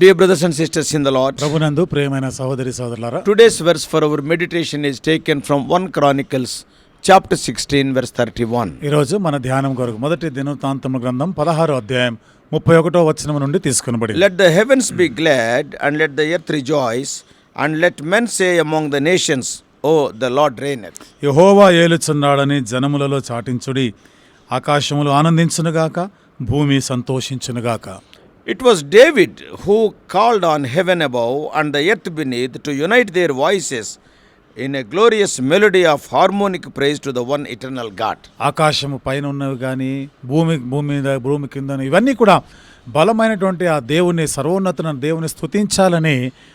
Dear brothers and sisters in the Lord ప్రభునందు ప్రేమైన సోదరి సోదరులారా today's verse for our meditation is taken from one Chronicles chapter sixteen verse thirty one ఈరోజు మన ధ్యానం కొరకు మొదటి దినవృత్తాంతము గ్రంథం పదహారు అధ్యాయం ముప్పై ఒకటో వచనం నుండి తీసుకునబడి let the heavens be glad and let the earth rejoice and let men say among the nations O the Lord reign యహోవా ఏలుచున్నాడని జనములలో చాటించుడి ఆకాశములు ఆనందించునుగాక భూమి సంతోషించునుగాక. It was David who called on heaven above and the earth beneath to unite their voices in a glorious melody of harmonic praise to the one eternal God ఆకాశము పైన ఉన్నవి కానీ భూమి భూమి మీద భూమి కింద ఇవన్నీ కూడా బలమైనటువంటి ఆ దేవుని సర్వోన్నతన దేవుని స్థుతించాలని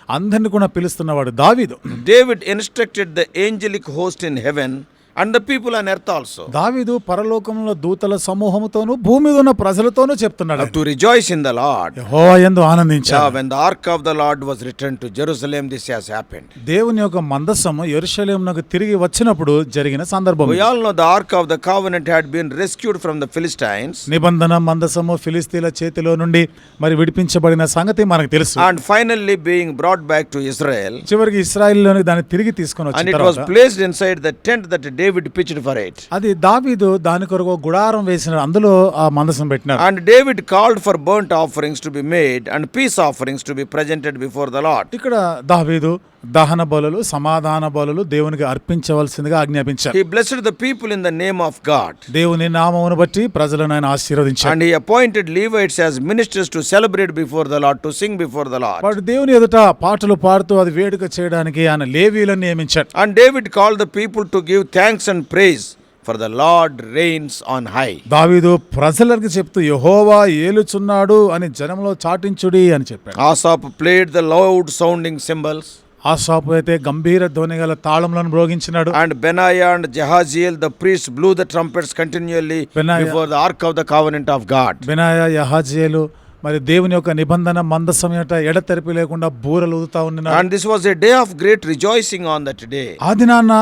అందరిని కూడా పిలుస్తున్నవాడు దావిదు. David instructed the angelic host in heaven and the people on earth also దావీదు పరలోకంలో దూతల సమూహముతోను భూమి మీద ఉన్న ప్రజలతోనూ చెప్తున్నాడు to rejoice in the Lord. యెహోవా యందు Yeah, ఆనందించాలి when the ark of the Lord was returned to Jerusalem, this has happened. దేవుని యొక్క మందస్సము ఎరుషలేమునకు తిరిగి వచ్చినప్పుడు జరిగిన సందర్భం We all know the ark of the covenant had been rescued from the Philistines నిబంధన మందసము ఫిలిస్తీన్ల చేతిలో నుండి మరి విడిపించబడిన సంగతి మనకు తెలుసు and finally being brought back to Israel. చివరికి ఇస్రాయిల్లోని దాన్ని తిరిగి తీసుకొని And వచ్చిన it was తర్వాత placed inside the tent that David pitched for it. అది దావీదు దాని కొరకు గుడారం వేసిన అందులో ఆ మందసం పెట్టినారు And David called for burnt offerings to be made and peace offerings to be presented before the Lord. ఇక్కడ దావీదు దహన బలులు సమాధాన బలులు దేవునికి అర్పించవలసిందిగా ఆజ్ఞాపించారు. He blessed the people in the name of God దేవుని నామమును బట్టి ప్రజలను ఆయన ఆశీర్వదించాడు appointed Levites as ministers to celebrate before the Lord to sing before the Lord వాడు దేవుని ఎదుట పాటలు పాడుతూ అది వేడుక చేయడానికి ఆయన లేవీలను నియమించాడు. And David call the people to give thanks and praise for the Lord reigns on high దావీదు ప్రజలకు చెప్తూ యహోవా ఏలుచున్నాడు అని జనంలో చాటించుడి అని చెప్పాడు. Asaph played the loud sounding cymbals ఆ ఆసాపు అయితే గంభీర ధ్వని గల తాళంలను బ్రోగించినాడు and Benaiah and Jahaziel the priests blew the trumpets continually Benaiah for the ark of the covenant of God Benaiah జహాజియలు మరి దేవుని యొక్క నిబంధన మంద సమయట ఎడతెరిపి లేకుండా బూరలు ఊదుతా ఉన్నాడు and this was a day of great rejoicing on that day ఆ దినాన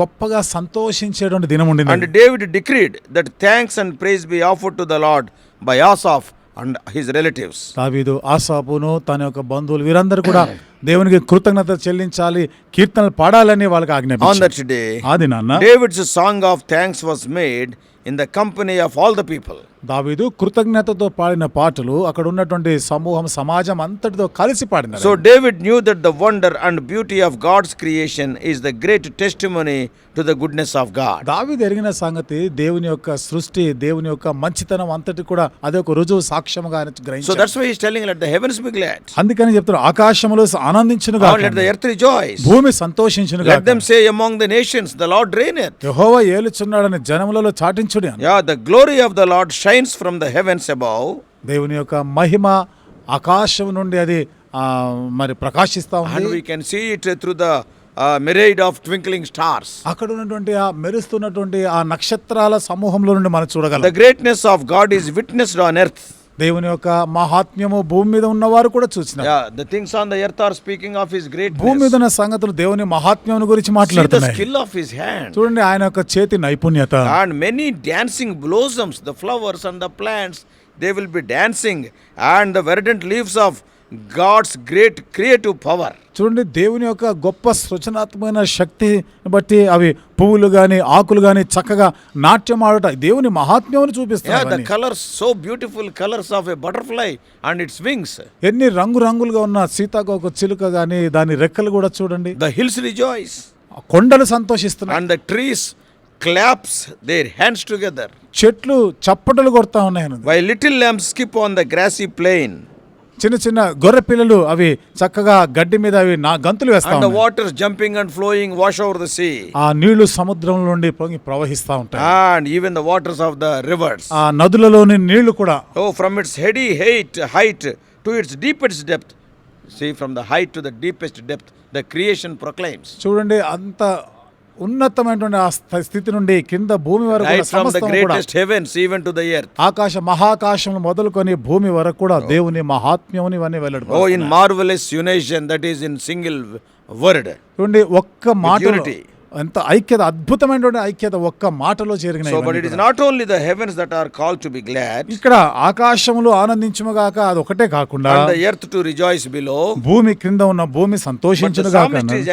గొప్పగా సంతోషించేటువంటి దినం ఉండింది. And David decreed that thanks and praise be offer to the Lord by Asaph and his relatives. దావీదు ఆసాపును తన యొక్క బంధువులు వీరందరూ కూడా దేవునికి కృతజ్ఞత చెల్లించాలి కీర్తనలు పాడాలని వాళ్ళకి ఆజ్ఞాపించారు that day, ఆ దినాన David's song of thanks was made in the company of all the people దావీదు కృతజ్ఞతతో పాడిన పాటలు అక్కడ ఉన్నటువంటి సమూహం సమాజం అంతటితో కలిసి పాడిన so David knew that the wonder and beauty of God's creation is the great testimony to the goodness of God దావి జరిగిన సంగతి దేవుని యొక్క సృష్టి దేవుని యొక్క మంచితనం అంతటి కూడా అది ఒక రుజువు సాక్ష్యంగా గ్రహించి telling let the heavens be glad అందుకని చెప్తారు ఆకాశములో ఆనందించును గాక లెట్ ద ఎర్త్ రిజాయిస్ భూమి సంతోషించును say among the nations the lord reign ఏలుచున్నాడని జనములలో చాటించు ఆలోచించుడి yea the glory of the lord shines from the heavens above దేవుని యొక్క మహిమ ఆకాశం నుండి అది మరి ప్రకాశిస్తా ఉంది. We can see it through the myriad of twinkling stars అక్కడ ఉన్నటువంటి ఆ మెరుస్తున్నటువంటి ఆ నక్షత్రాల సమూహంలో నుండి మనం చూడగలం. The greatness of God is witnessed on earth దేవుని యొక్క మహాత్మ్యము భూమి మీద ఉన్నవారు కూడా చూసిన things on the earth speaking of his great భూమి మీద సంగతులు దేవుని మహాత్మ్యం గురించి మాట్లాడుతున్నాయి. స్కిల్ ఆఫ్ హిస్ హ్యాండ్ చూడండి ఆయన యొక్క చేతి నైపుణ్యత. And many dancing blossoms the flowers and the plants they will be dancing and the verdant leaves of god's great creative power చూడండి దేవుని యొక్క గొప్ప సృజనాత్మకమైన శక్తిని బట్టి అవి పువ్వులు కానీ ఆకులు కానీ చక్కగా నాట్యం నాట్యమాడట దేవుని మహాత్మ్యం చూపిస్తాయి colour so beautiful colours of a butterfly and its wings ఎన్ని రంగు రంగులుగా ఉన్న సీతాకోక చిలుక కానీ దాని రెక్కలు కూడా చూడండి. ద హిల్స్ రిజాయిస్ కొండలు సంతోషిస్తున్నాయి. And the trees claps their hands together చెట్లు చప్పటలు కొడతా ఉన్నాయి why little lamp skip on the grassy plain చిన్న చిన్న గొర్రె పిల్లలు అవి చక్కగా గడ్డి మీద అవి నా గంతులు వేస్తాయి water jumping and flowing wash over the sea ఆ నీళ్ళు సముద్రం నుండి పొంగి ప్రవహిస్తా ఉంటాయి. And even the waters of the rivers ఆ నదులలోని నీళ్ళు కూడా ఓ from its heady height height to its deepest depth see from the height to the deepest depth the creation proclaims చూడండి అంత ఉన్నతమైనటువంటి స్థితి నుండి కింద భూమి వరకు ఆకాశ మహాకాశం మొదలుకొని భూమి వరకు కూడా దేవుని మహాత్మ్యం ఇవన్నీ వెళ్ళడు in marvelous unison that is in single word చూడండి ఒక్క మాటలిటీ ఎంత ఐక్యత అద్భుతమైనటువంటి ఐక్యత ఒక్క మాటలో జరిగినాయి ఇక్కడ ఆకాశములు ఆనందించుగాక అది ఒకటే కాకుండా ఎర్త్ టు రిజాయిస్ బిలో భూమి క్రింద ఉన్న భూమి సంతోషించను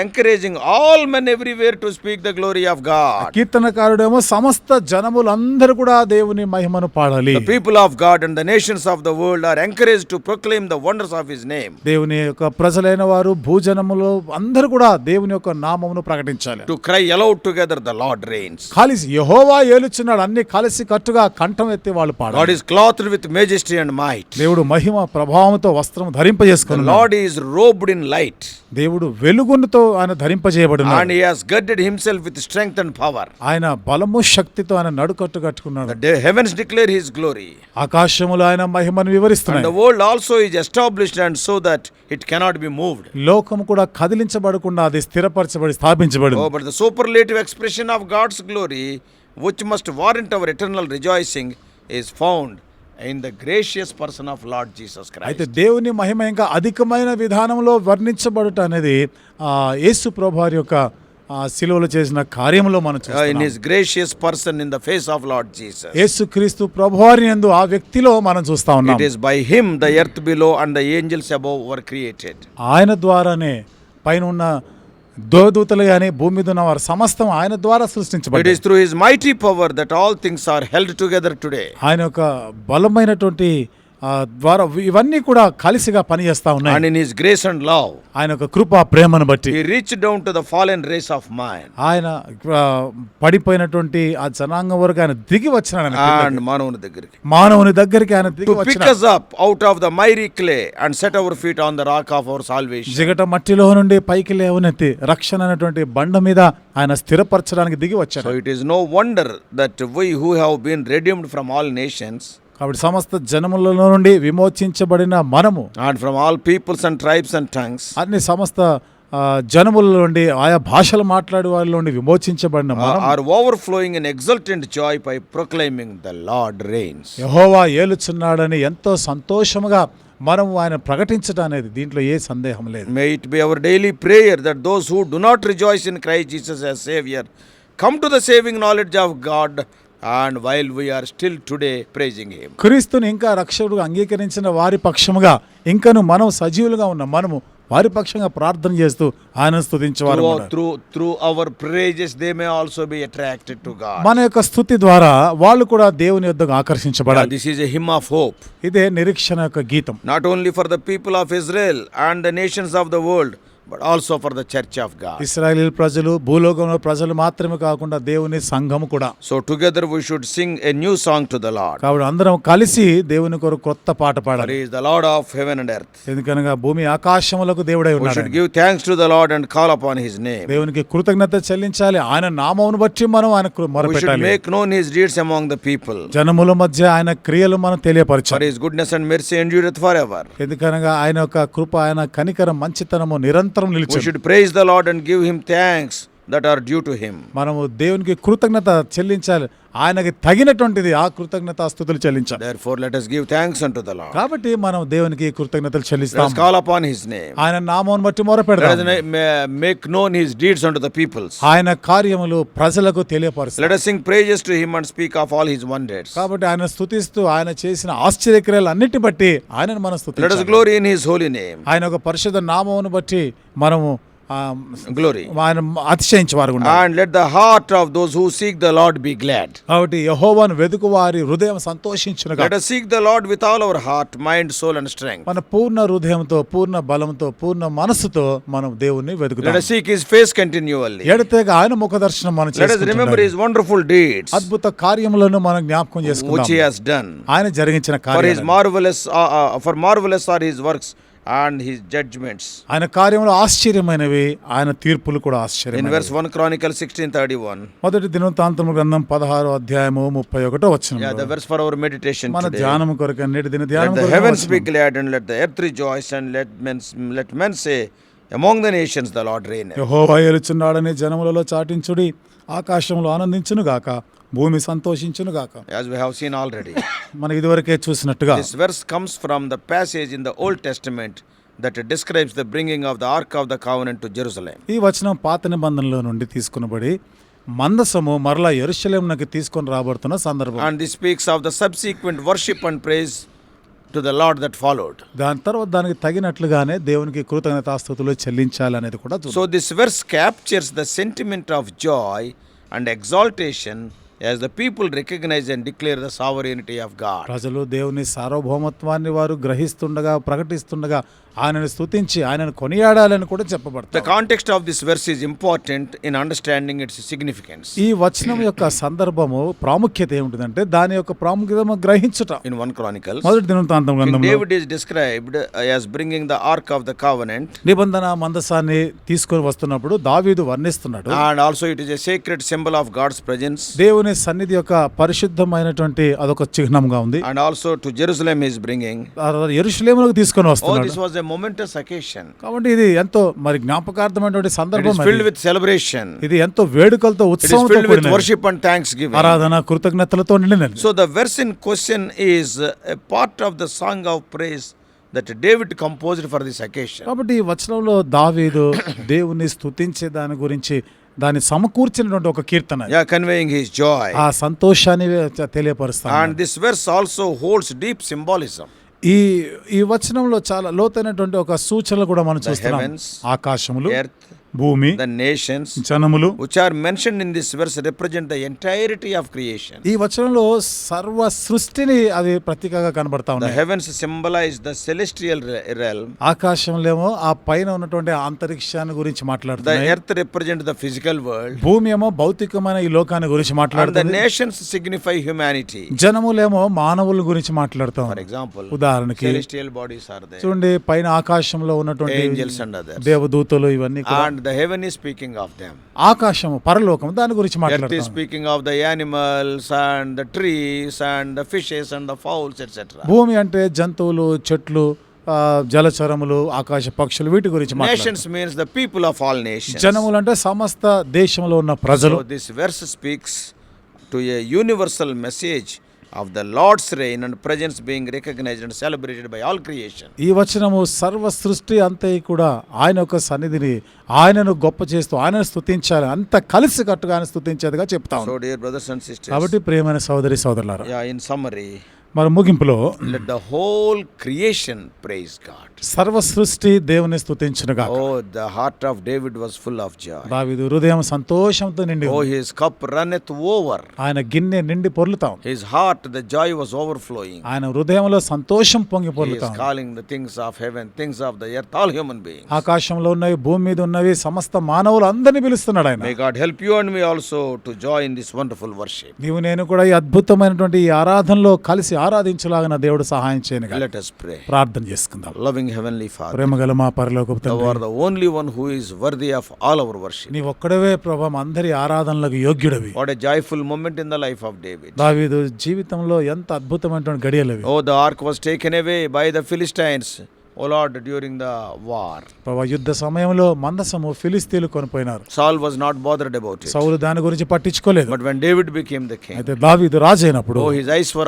encouraging all men everywhere to speak the glory of god కీర్తనకారుడేమో సమస్త జనములందరూ కూడా దేవుని మహిమను పాడాలి. People of god and the nations of the world are encourage to proclaim the wonders of his name దేవుని యొక్క ప్రజలైన వారు భూజనములు అందరూ కూడా దేవుని యొక్క నామమును ప్రకటించాలి. Cry aloud together the lord reigns కలిసి యెహోవా ఏలుచున్నాడు అన్ని కలిసి కట్టుగా కంఠం ఎత్తి వాళ్ళు పాడ god is clothed with majesty and might దేవుడు మహిమ ప్రభావంతో వస్త్రం ధరింప చేసుకున్నాడు lord is robed in light దేవుడు వెలుగునుతో ఆయన ధరింపజేయబడున్నాడు and has girded with strength and power ఆయన బలము శక్తితో ఆయన నడుకట్టు కట్టుకున్నాడు. హెవెన్స్ డిక్లేర్ హిస్ గ్లోరీ ఆకాశములు ఆయన మహిమను వివరిస్తున్నాయి. And the world established and so that it cannot be moved లోకము కూడా కదిలించబడకుండా అది స్థిరపరచబడి స్థాపించబడి ఓ but superlative expression of god's glory which must warrant our eternal rejoicing is found in the gracious person of lord Jesus Christ అయితే దేవుని మహిమ ఇంకా అధికమైన విధానంలో వర్ణించబడటం అనేది యేసు ప్రభువారి యొక్క సిలువలు చేసిన కార్యంలో మనం in his gracious person in the face of lord Jesus యేసు క్రీస్తు ప్రభువారి యందు ఆ వ్యక్తిలో మనం చూస్తా ఉన్నాం. It is by him the earth below and the angels above were created ఆయన ద్వారానే పైన ఉన్న దోదూతలు కానీ భూమి మీద ఉన్న వారు సమస్తం ఆయన ద్వారా సృష్టించబడి through his mighty power that all things are held together today ఆయన ఒక బలమైనటువంటి ద్వారా ఇవన్నీ కూడా కలిసిగా పనిచేస్తా ఉన్నాయి. And in grace and love ఆయన ఒక కృపా ప్రేమను బట్టి reach down to the fallen race of mind ఆయన పడిపోయినటువంటి ఆ జనాంగం వరకు ఆయన దిగి వచ్చినాడు అండ్ మానవుని దగ్గరికి. మానవుని దగ్గరికి ఆయన picks out of the miry clay and set our feet on the rock of our salvation జిగట మట్టిలో నుండి పైకి లేవనెత్తి రక్షణ అనేటువంటి బండ మీద ఆయన స్థిరపరచడానికి దిగి వచ్చాడు. It is no wonder that we who have been redeemed from all nations కాబట్టి సమస్త జనములలో నుండి విమోచించబడిన మనము and from all peoples and tribes and tongues అన్ని సమస్త జనముల నుండి ఆయా భాషలు మాట్లాడే వారి నుండి విమోచించబడిన are overflowing in exultant joy pi proclaiming the lord reigns యహోవా ఏలుచున్నాడని ఎంతో సంతోషముగా మనం ఆయన ప్రకటించడం అనేది దీంట్లో ఏ సందేహం లేదు. May it be our daily prayer that those who do not rejoice in cry Jesus a saviour come to the saving knowledge of god and while we are still today praising క్రీస్తుని ఇంకా రక్షకుడుగా అంగీకరించిన వారి పక్షముగా ఇంకను మనం సజీవులుగా ఉన్న మనము వారి పక్షంగా ప్రార్థన చేస్తూ ఆయన స్థుతించేవారు through through our praises they may also be attracted to మన యొక్క స్థుతి ద్వారా వాళ్ళు కూడా దేవుని యొద్దకు ఆకర్షించబడాలి. This is a hymn of hope ఇదే నిరీక్షణ యొక్క గీతం. Not only for the people of Israel and the nations of the world but also for the church ఆఫ్గా Israel ప్రజలు భూలోకంలో ప్రజలు మాత్రమే కాకుండా దేవుని సంఘము కూడా. So together we should sing a new song to the lord కాబట్టి అందరం కలిసి దేవుని కొరకు కొత్త పాట పాడాలి. Is the lord of heaven and earth ఎందుకనగా భూమి ఆకాశములకు దేవుడై ఉన్నాడు give thanks to the lord and call upon his name దేవునికి కృతజ్ఞత చెల్లించాలి. ఆయన నామమును బట్టి మనం ఆయన మొరపెట్టాలి. Make known his deeds among the people జనముల మధ్య ఆయన క్రియలు మనం తెలియపరచాలి. For his goodness and mercy endureth for ever ఎందుకనగా ఆయన యొక్క కృప ఆయన కనికరం మంచితనము నిరంతరం We నిలిచి should praise the Lord and give Him thanks that are due to him మనము దేవునికి కృతజ్ఞత చెల్లించాలి. ఆయనకి తగినటువంటిది ఆ కృతజ్ఞత స్థుతులు చెల్లించాలి. For let give thanks unto కాబట్టి మనం దేవునికి కృతజ్ఞతలు చెల్లిస్తాం. కాల్ అపాన్ హిస్ నేమ్ ఆయన నామోన్ బట్టి మొర పెడతాం make known his deeds unto the peoples ఆయన కార్యములు ప్రజలకు తెలియపరుస్తాం. Let sing praises to him and speak of all his wonders కాబట్టి ఆయన స్థుతిస్తూ ఆయన చేసిన ఆశ్చర్య క్రియలు అన్నిటి బట్టి ఆయన మనం స్తుతిస్తాం let glory his holy name ఆయన ఒక పరిశుద్ధ నామమును బట్టి మనము ఆ, Glory. ఆయన అతిశయించేవారు ఉండాలి. And let the heart of those who seek the Lord be glad. కాబట్టి యహోవాను వెతుకు వారి హృదయం సంతోషించునుగా Let us seek the Lord with all our heart, mind, soul, and strength. మన పూర్ణ హృదయంతో పూర్ణ బలంతో పూర్ణ మనసుతో మనం దేవుణ్ణి Let వెతుకుతాం us seek His face continually. ఎడతెగ ఆయన ముఖ దర్శనం మనం Let us remember చేసుకుంటుండాలి. His wonderful deeds అద్భుత కార్యములను మనం జ్ఞాపకం which చేసుకుంటాం He has done. ఆయన జరిగించిన For His కార్యాలు marvelous, uh, uh, for marvelous are His works and his judgments ఆయన కార్యములు ఆశ్చర్యమైనవి ఆయన తీర్పులు కూడా ఆశ్చర్యం verse one chronicle sixteen thirty one మొదటి దినవృత్తాంతం గ్రంథం పదహారు అధ్యాయము ముప్పై ఒకటో వచ్చిన వర్స్ ఫర్ అవర్ మెడిటేషన్ మన ధ్యానం కొరకు అన్నిటి దిన ధ్యానం heaven speak let and the earth rejoice and let mens let mens say among the nations the lord reign యెహోవా ఏలుచున్నాడని జనములలో చాటించుడి ఆకాశంలో ఆనందించును గాక భూమి సంతోషించును గాక. As we have seen already మనం ఇదివరకే చూసినట్టుగా this verse comes from the passage in the old testament that describes the bringing of the ark of the covenant to Jerusalem ఈ వచనం పాత నిబంధనలో నుండి తీసుకునబడి మందసము మరలా ఎరుసలేంనకు తీసుకొని రాబడుతున్న సందర్భం. And the speaks of the subsequent worship and praise to the lord that followed దాని తర్వాత దానికి తగినట్లుగానే దేవునికి కృతజ్ఞత ఆస్తుతులు చెల్లించాలనేది కూడా so this verse captures the sentiment of joy and exaltation as the people recognise and declare the sovereignty of god ప్రజలు దేవుని సార్వభౌమత్వాన్ని వారు గ్రహిస్తుండగా ప్రకటిస్తుండగా ఆయనను స్థుతించి ఆయనను కొనియాడాలని కూడా చెప్పబడుతుంది context of this verse is important in understanding its significance ఈ వచనం యొక్క సందర్భము ప్రాముఖ్యత ఏముంటుందంటే దాని యొక్క ప్రాముఖ్యత గ్రహించటం. ఇన్ వన్ క్రానికల్ మొదటి దినంతాంతం గ్రంథం as bringing the ark of the covenant నిబంధన మందసాన్ని తీసుకొని వస్తున్నప్పుడు దావీదు వర్ణిస్తున్నాడు. And also it is a secret symbol of god's presence దేవుని సన్నిధి యొక్క పరిశుద్ధమైనటువంటి అదొక చిహ్నంగా ఉంది. And also to Jerusalem is bringing ఎరుసలేములకు తీసుకొని వస్తుంది ఎ మొమెంటస్ కాబట్టి ఇది ఎంతో మరి జ్ఞాపకార్థమైనటువంటి సందర్భం ఫిల్డ్ సెలబ్రేషన్ ఇది ఎంతో వేడుకలతో ఉత్సవం వర్షిప్ అండ్ థ్యాంక్స్ గివింగ్ కృతజ్ఞతలతో నిండినది. So the question is part of the song of praise that David composed for this occasion కాబట్టి వచనంలో దావీదు దేవుని స్తుతించే దాని గురించి దాన్ని సమకూర్చినటువంటి ఒక కీర్తన కన్వేయింగ్ హిస్ జాయ్ ఆ సంతోషాన్ని తెలియపరుస్తా and this verse also holds deep symbolism ఈ ఈ వచనంలో చాలా లోతైనటువంటి ఒక సూచనలు కూడా మనం చూస్తున్నాం. ఆకాశములు. Earth, భూమి ద నేషన్స్ జనములు which are mention in this verse represent the entirety of creation ఈ వచనంలో సర్వ సృష్టిని అది ప్రత్యేకంగా కనబడతా ఉంది heavens symbolize the celestial realm ఆకాశంలో ఆ పైన ఉన్నటువంటి అంతరిక్షాన్ని గురించి మాట్లాడుతుంది. The earth the physical world భూమి ఏమో భౌతికమైన ఈ లోకాన్ని గురించి మాట్లాడుతుంది. నేషన్స్ సిగ్నిఫై హ్యూమానిటీ జనములేమో మానవుల గురించి మాట్లాడతాం. ఫర్ ఎగ్జాంపుల్ ఉదాహరణకి బాడీస్ ఆర్ చూడండి పైన ఆకాశంలో ఉన్నటువంటి ఏంజెల్స్ దేవదూతలు ఇవన్నీ అండ్ ద హెవెన్ ఈ స్పీకింగ్ ఆఫ్ దెమ్ ఆకాశం పరలోకం దాని గురించి మాట్లాడుతుంది speaking of the animals and the trees and the fishes and the fowls etcetera భూమి అంటే జంతువులు చెట్లు జలచరములు ఆకాశ పక్షులు వీటి గురించి nations means the people of all nation జనములు అంటే సమస్త దేశంలో ఉన్న ప్రజలు. This verse speaks to a universal message of the lord's reign and presence being recognised and celebrated by all creation ఈ వచనము సర్వ సృష్టి అంతే కూడా ఆయన యొక్క సన్నిధిని ఆయనను గొప్ప చేస్తూ ఆయన స్థుతించాలి అంత కలిసి కట్టుగా ఆయన స్థుతించేదిగా చెప్తాం సో డియర్ బ్రదర్స్ కాబట్టి ప్రేమైన సోదరి సోదరులారు యా ఇన్ సమ్మరీ మరి ముగింపులో let the whole creation praise God. సర్వ సృష్టి దేవుని స్తుతించునుగా Oh, the heart of David was full of joy. దావీదు హృదయం సంతోషంతో నిండి Oh, ఉంది. his cup runneth over. ఆయన గిన్నె నిండి పొర్లుతాం His heart, the joy was overflowing. ఆయన హృదయంలో సంతోషం పొంగి He is పొర్లుతాం calling the things of heaven, things of the earth, all human beings. ఆకాశంలో ఉన్నవి భూమి మీద ఉన్నవి సమస్త మానవులు అందరినీ పిలుస్తున్నాడు ఆయన May God help you and me also to join this wonderful worship. నీవు నేను కూడా ఈ అద్భుతమైనటువంటి ఈ ఆరాధనలో కలిసి ఆరాధించలాగిన దేవుడు సహాయం చేయను ప్రార్థన చేసుకుందాం. లవింగ్ హెవెన్లీ ఫాదర్ ప్రేమగల మా పరిలోక తండ్రి only one who is worthy of all our worship నీ ఒక్కడవే ప్రభావం అందరి ఆరాధనలకు యోగ్యుడవి. What joyful moment in the life of David దావీదు జీవితంలో ఎంత అద్భుతమైన గడియలవి ఓ the ark was taken away by the Philistines ఓలాడ్ during the war యుద్ధ సమయంలో మందసము ఫిలిస్తీన్లు కొనిపోయినారు. సాల్ వాజ్ నాట్ బోదర్డ్ దాని గురించి పట్టించుకోలేదు. But when David became the అయితే దావీదు రాజు అయినప్పుడు ఓ హిస్ ఐస్ ఫర్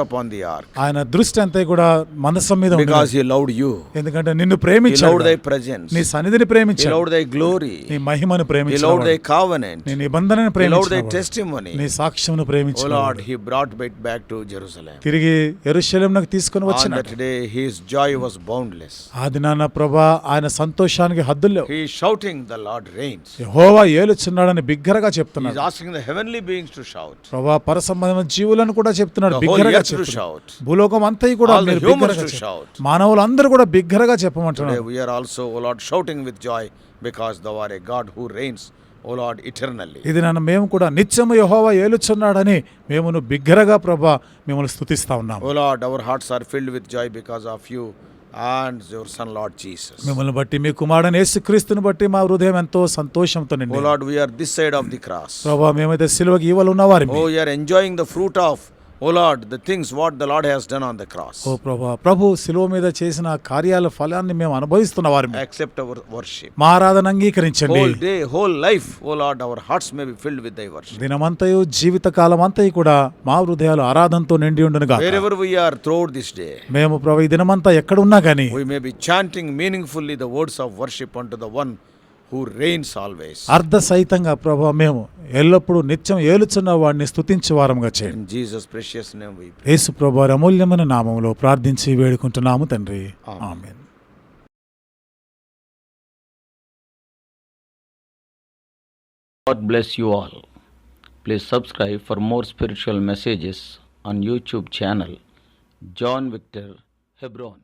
ఆయన దృష్టి అంతా కూడా మందసం మీద బికాజ్ హి ఎందుకంటే నిన్ను ప్రేమించాడు హి దై ప్రెజెన్స్ నీ సన్నిధిని ప్రేమించాడు. హి దై గ్లోరీ మహిమను ప్రేమించాడు. హి దై కావెనెంట్ నీ నిబంధనను ప్రేమించాడు. He loved thy back to తిరిగి యెరూషలేము నాకు తీసుకొని వచ్చిన ఆన్ బౌండ్లెస్ ఆ దినాన ప్రభా ఆయన సంతోషానికి హద్దులు he shouting the Lord reigns యెహోవా ఏలుచున్నాడని బిగ్గరగా చెప్తున్నాడు. హెవెన్లీ బీయింగ్స్ టు షౌట్ ప్రభా పరసంబంధమైన జీవులను కూడా చెప్తున్నాడు బిగ్గరగా చెప్తున్నాడు. భూలోకం అంతా కూడా మానవులు బిగ్గరగా కూడా బిగ్గరగా చెప్పమంటారు we also O Lord shouting with joy because the war God who reigns O Lord eternally ఇది నన్ను మేము కూడా నిత్యము యెహోవా ఏలుచున్నాడని మేము బిగ్గరగా ప్రభా మిమ్మల్ని స్థుతిస్తా ఉన్నాము. O Lord hearts are filled with joy because of you and son Lord Jesus మిమ్మల్ని బట్టి మీ కుమారుడు యేసు క్రీస్తుని బట్టి మా హృదయం ఎంతో సంతోషంతో నిండి O are this side of the cross ప్రభువా మేమైతే సిలువకి ఇవ్వాలి ఉన్నవారు enjoying the fruit of O Lord the things what the Lord has done on the cross. ఓ ప్రభా ప్రభు సిలువ మీద చేసిన కార్యాల ఫలాన్ని మేము అనుభవిస్తున్న వారు యాక్సెప్ట్ అవర్ వర్షిప్ మా ఆరాధన అంగీకరించండి. Whole day whole life O Lord our hearts may be filled with thy worship దినమంతయు జీవిత కాలం అంతయు కూడా మా హృదయాలు ఆరాధనతో నిండి ఉండను గాక. Wherever we are throughout this day మేము ప్రభు ఈ దినమంతా ఎక్కడ ఉన్నా గానీ we may be chanting meaningfully the words of worship unto the one who reigns always. అర్ధ సహితంగా ప్రభు మేము ఎల్లప్పుడూ నిత్యం ఏలుచున్న వాడిని స్తుతించే వారంగా చేయండి precious name we pray. యేసు ప్రభు అమూల్యమైన నామంలో ప్రార్థించి వేడుకుంటున్నాము తండ్రి ఆమేన్ God bless you all. Please subscribe for more spiritual messages on YouTube channel John Victor Hebron.